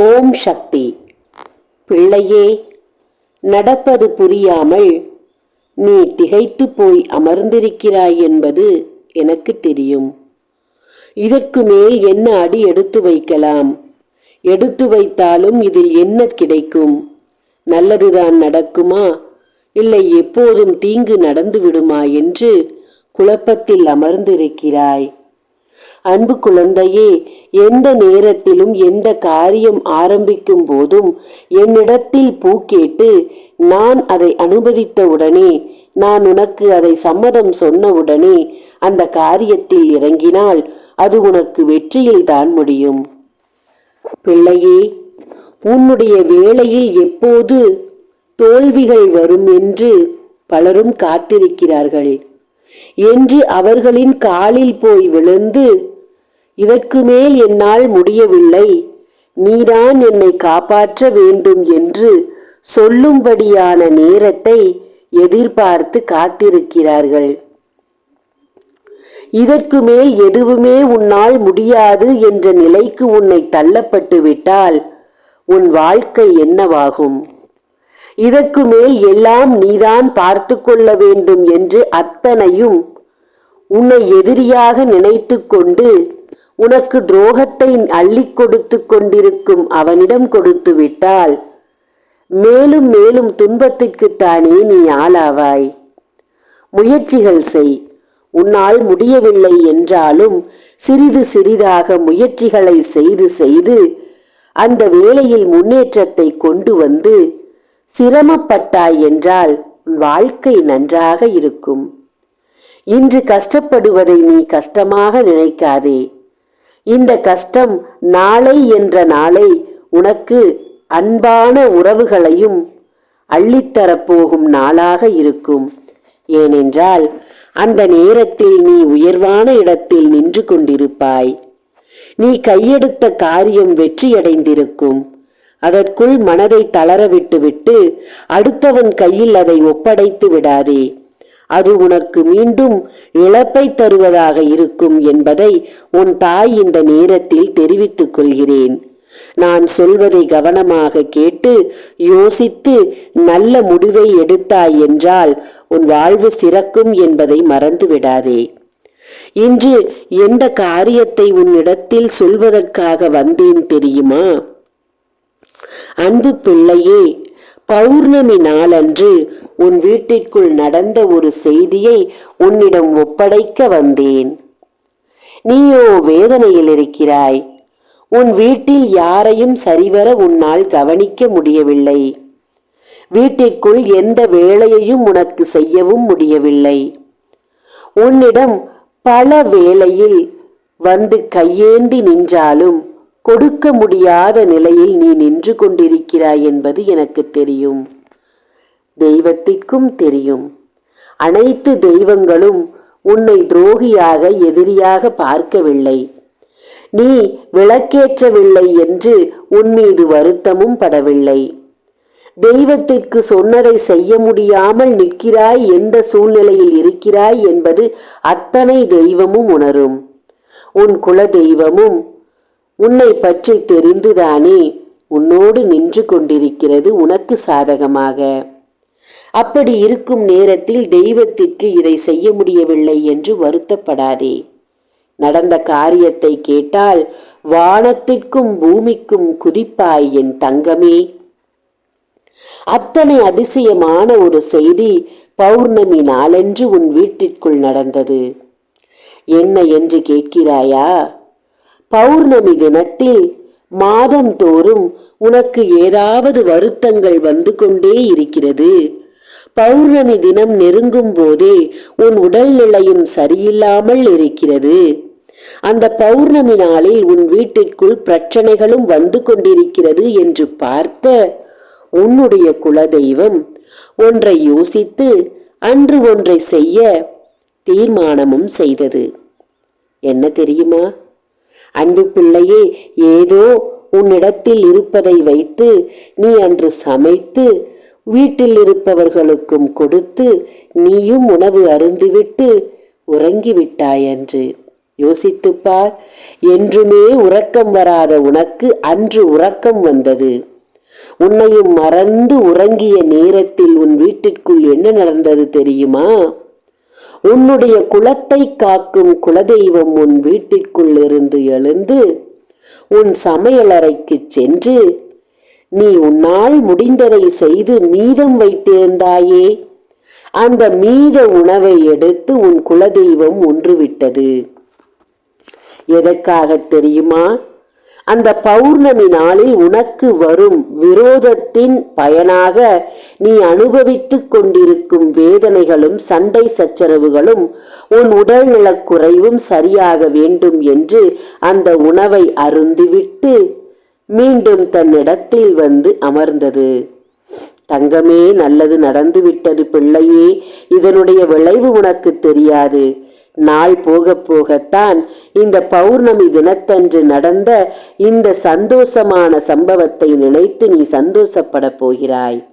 ஓம் சக்தி. பிள்ளையே நடப்பது புரியாமல் நீ திகைத்து போய் அமர்ந்திருக்கிறாய் என்பது எனக்கு தெரியும். இதற்கு மேல் என்ன அடி எடுத்து வைக்கலாம்? எடுத்து வைத்தாலும் இதில் என்ன கிடைக்கும்? நல்லதுதான் நடக்குமா? இல்லை எப்போதும் தீங்கு நடந்து விடுமா என்று குழப்பத்தில் அமர்ந்திருக்கிறாய். அன்பு குழந்தையே எந்த நேரத்திலும் எந்த காரியம் ஆரம்பிக்கும் போதும் என்னிடத்தில் பூ கேட்டு நான் அதை அனுமதித்தவுடனே நான் உனக்கு அதை சம்மதம் சொன்னவுடனே அந்த காரியத்தில் இறங்கினால் அது உனக்கு வெற்றியில் தான் முடியும். பிள்ளையே உன்னுடைய வேளையில் எப்போது தோல்விகள் வரும் என்று பலரும் காத்திருக்கிறார்கள். என்று அவர்களின் காலில் போய் விழுந்து இதற்கு மேல் என்னால் முடியவில்லை. நீதான் என்னை காப்பாற்ற வேண்டும் என்று சொல்லும்படியான நேரத்தை எதிர்பார்த்து காத்திருக்கிறார்கள். இதற்கு மேல் எதுவுமே உன்னால் முடியாது என்ற நிலைக்கு உன்னை தள்ளப்பட்டு விட்டால் உன் வாழ்க்கை என்னவாகும்? இதற்கு மேல் எல்லாம் நீதான் பார்த்து கொள்ள வேண்டும் என்று அத்தனையும் உன்னை எதிரியாக நினைத்து கொண்டு உனக்கு துரோகத்தை அள்ளி கொடுத்து கொண்டிருக்கும் அவனிடம் கொடுத்து விட்டால் மேலும் மேலும் துன்பத்திற்குத்தானே நீ ஆளாவாய். முயற்சிகள் செய். உன்னால் முடியவில்லை என்றாலும் சிறிது சிறிதாக முயற்சிகளை செய்து செய்து அந்த வேளையில் முன்னேற்றத்தை கொண்டு வந்து சிரமப்பட்டாய் என்றால் உன் வாழ்க்கை நன்றாக இருக்கும். இன்று கஷ்டப்படுவதை நீ கஷ்டமாக நினைக்காதே. இந்த கஷ்டம் நாளை என்ற நாளை உனக்கு அன்பான உறவுகளையும் அள்ளித்தரப்போகும் நாளாக இருக்கும். ஏனென்றால் அந்த நேரத்தில் நீ உயர்வான இடத்தில் நின்று கொண்டிருப்பாய். நீ கையெடுத்த காரியம் வெற்றியடைந்திருக்கும். அதற்குள் மனதை தளர விட்டுவிட்டு அடுத்தவன் கையில் அதை ஒப்படைத்து விடாதே. அது உனக்கு மீண்டும் இழப்பை தருவதாக இருக்கும் என்பதை உன் தாய் இந்த நேரத்தில் தெரிவித்துக் கொள்கிறேன். நான் சொல்வதை கவனமாக கேட்டு யோசித்து நல்ல முடிவை எடுத்தாய் என்றால் உன் வாழ்வு சிறக்கும் என்பதை மறந்து விடாதே. இன்று எந்த காரியத்தை உன்னிடத்தில் சொல்வதற்காக வந்தேன் தெரியுமா? அன்பு பிள்ளையே பௌர்ணமி நாளன்று உன் வீட்டிற்குள் நடந்த ஒரு செய்தியை உன்னிடம் ஒப்படைக்க வந்தேன். நீயோ வேதனையில் இருக்கிறாய். உன் வீட்டில் யாரையும் சரிவர உன்னால் கவனிக்க முடியவில்லை. வீட்டிற்குள் எந்த வேலையையும் உனக்கு செய்யவும் முடியவில்லை. உன்னிடம் பல வேளையில் வந்து கையேந்தி நின்றாலும் கொடுக்க முடியாத நிலையில் நீ நின்று கொண்டிருக்கிறாய் என்பது எனக்கு தெரியும். தெய்வத்திற்கும் தெரியும். அனைத்து தெய்வங்களும் உன்னை துரோகியாக எதிரியாக பார்க்கவில்லை. நீ விளக்கேற்றவில்லை என்று உன் மீது வருத்தமும் படவில்லை. தெய்வத்திற்கு சொன்னதை செய்ய முடியாமல் நிற்கிறாய் எந்த சூழ்நிலையில் இருக்கிறாய் என்பது அத்தனை தெய்வமும் உணரும். உன் குல தெய்வமும் உன்னை பற்றி தெரிந்துதானே? உன்னோடு நின்று கொண்டிருக்கிறது உனக்கு சாதகமாக. அப்படி இருக்கும் நேரத்தில் தெய்வத்திற்கு இதை செய்ய முடியவில்லை என்று வருத்தப்படாதே. நடந்த காரியத்தை கேட்டால் வானத்திற்கும் பூமிக்கும் குதிப்பாய் என் தங்கமே. அத்தனை அதிசயமான ஒரு செய்தி பௌர்ணமி நாளன்று உன் வீட்டிற்குள் நடந்தது. என்ன என்று கேட்கிறாயா? பௌர்ணமி தினத்தில் மாதந்தோறும் உனக்கு ஏதாவது வருத்தங்கள் வந்து கொண்டே இருக்கிறது. பௌர்ணமி தினம் நெருங்கும் போதே உன் உடல்நிலையும் சரியில்லாமல் இருக்கிறது. அந்த பௌர்ணமி நாளில் உன் வீட்டிற்குள் பிரச்சனைகளும் வந்து கொண்டிருக்கிறது என்று பார்த்த உன்னுடைய குலதெய்வம் ஒன்றை யோசித்து அன்று ஒன்றை செய்ய தீர்மானமும் செய்தது. என்ன தெரியுமா? அன்பு பிள்ளையே ஏதோ உன்னிடத்தில் இருப்பதை வைத்து நீ அன்று சமைத்து வீட்டில் இருப்பவர்களுக்கும் கொடுத்து நீயும் உணவு அருந்துவிட்டு உறங்கிவிட்டாய் என்று யோசித்துப் என்றுமே உறக்கம் வராத உனக்கு அன்று உறக்கம் வந்தது. உன்னையும் மறந்து உறங்கிய நேரத்தில் உன் வீட்டிற்குள் என்ன நடந்தது தெரியுமா? உன்னுடைய குலத்தை காக்கும் குலதெய்வம் உன் வீட்டிற்குள் இருந்து எழுந்து உன் சமையலறைக்கு சென்று நீ உன்னால் முடிந்ததை செய்து மீதம் வைத்திருந்தாயே. அந்த மீத உணவை எடுத்து உன் குலதெய்வம் ஒன்றுவிட்டது எதற்காக தெரியுமா? அந்த பௌர்ணமி நாளில் உனக்கு வரும் விரோதத்தின் பயனாக நீ அனுபவித்துக் கொண்டிருக்கும் வேதனைகளும் சண்டை சச்சரவுகளும் உன் உடல்நலக் குறைவும் சரியாக வேண்டும் என்று அந்த உணவை அருந்திவிட்டு மீண்டும் தன்னிடத்தில் வந்து அமர்ந்தது. தங்கமே நல்லது நடந்துவிட்டது பிள்ளையே இதனுடைய விளைவு உனக்கு தெரியாது. நாள் போக போகத்தான் இந்த பௌர்ணமி தினத்தன்று நடந்த இந்த சந்தோஷமான சம்பவத்தை நினைத்து நீ சந்தோஷப்பட போகிறாய்.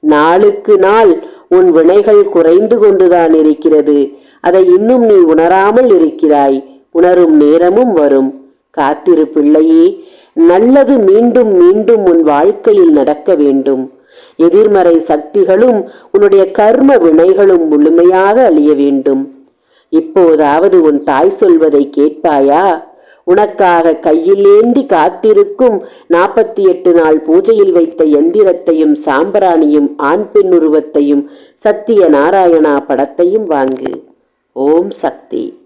நாளுக்கு நாள் உன் வினைகள் குறைந்து கொண்டுதான் இருக்கிறது. அதை இன்னும் நீ உணராமல் இருக்கிறாய். உணரும் நேரமும் வரும். காத்திரு பிள்ளையே நல்லது மீண்டும் மீண்டும் உன் வாழ்க்கையில் நடக்க வேண்டும். எதிர்மறை சக்திகளும் உன்னுடைய கர்ம வினைகளும் முழுமையாக அழிய வேண்டும். இப்போதாவது உன் தாய் சொல்வதை கேட்பாயா? உனக்காக கையில் ஏந்தி காத்திருக்கும் நாற்பத்தி எட்டு நாள் பூஜையில் வைத்த எந்திரத்தையும் சாம்பிராணியும் ஆண் பெண் உருவத்தையும் சத்திய நாராயணா படத்தையும் வாங்கு. ஓம் சக்தி.